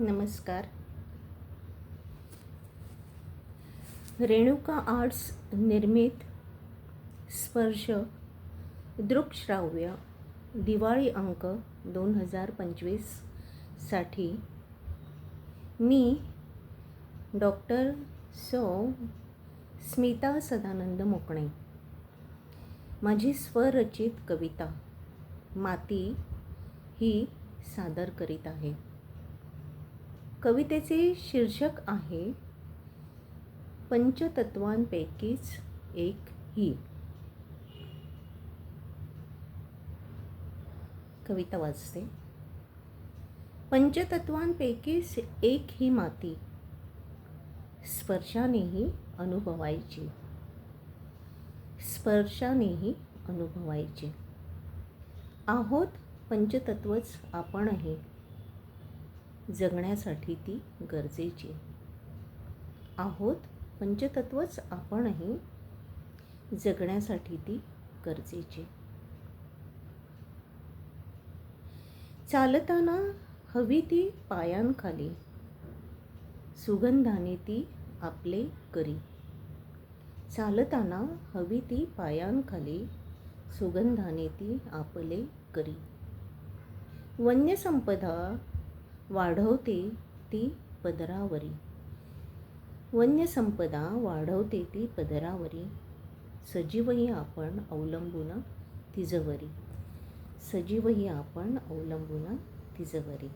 नमस्कार. रेणुका आर्ट्स निर्मित स्पर्श दृकश्राव्य दिवाळी अंक दोन हजार पंचवीससाठी मी डॉक्टर सौ स्मिता सदानंद मोकणे. माझी स्वरचित कविता माती ही सादर करीत आहे. कवितेचे शीर्षक आहे पंचतत्वांपैकीच एक ही. कविता वाचते. पंचतत्वांपैकीच एक ही माती. स्पर्शानेही अनुभवायची. स्पर्शानेही अनुभवायची. आहोत पंचतत्वच आपणही. जगण्यासाठी ती गरजेची आहोत पंचतत्वच आपणही जगण्यासाठी ती गरजेची चालताना हवी ती पायांखाली सुगंधाने ती आपले करी. चालताना हवी ती पायांखाली सुगंधाने ती आपले करी. वन्यसंपदा वाढवते ती पदरावरी. वन्यसंपदा वाढवते ती पदरावरी. सजीवही आपण अवलंबून तिजवरी. सजीवही आपण अवलंबून तिजवरी.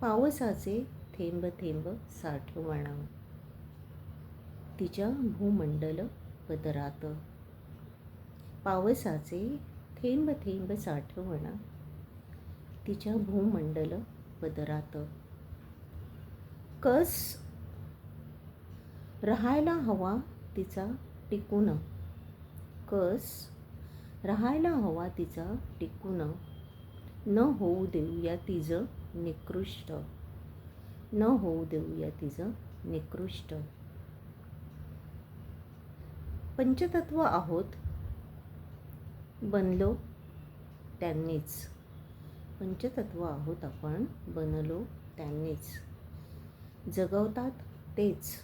पावसाचे थेंब थेंब साठवणा. तिच्या भूमंडल पदरात. पावसाचे थेंब थेंब साठवणा. तिच्या भूमंडल पदरात. कस राहायला हवा तिचा टिकून. कस राहायला हवा तिचा टिकून. न होऊ देऊया तिचं निकृष्ट. न होऊ देऊया तिचं निकृष्ट. पंचतत्व आहोत. बनलो त्यांनीच. पंचतत्व आहोत आपण बनलो त्यांनीच. जगवतात तेच.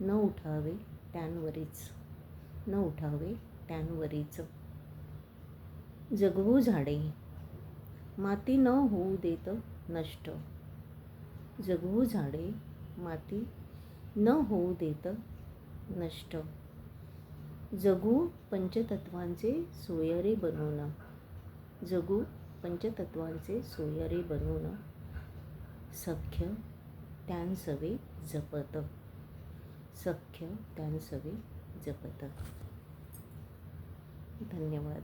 न उठावे त्यांवरीच. न उठावे त्यांवरीच. जगवू झाडे. माती न होऊ देत नष्ट. जगवू झाडे माती न होऊ देत नष्ट. जगू पंचतत्वांचे सोयरे बनवणं. जगू पंचतत्वांचे सोयरे बनवून सख्य त्यांसवे जपत. सख्य त्यांसवे जपत. धन्यवाद.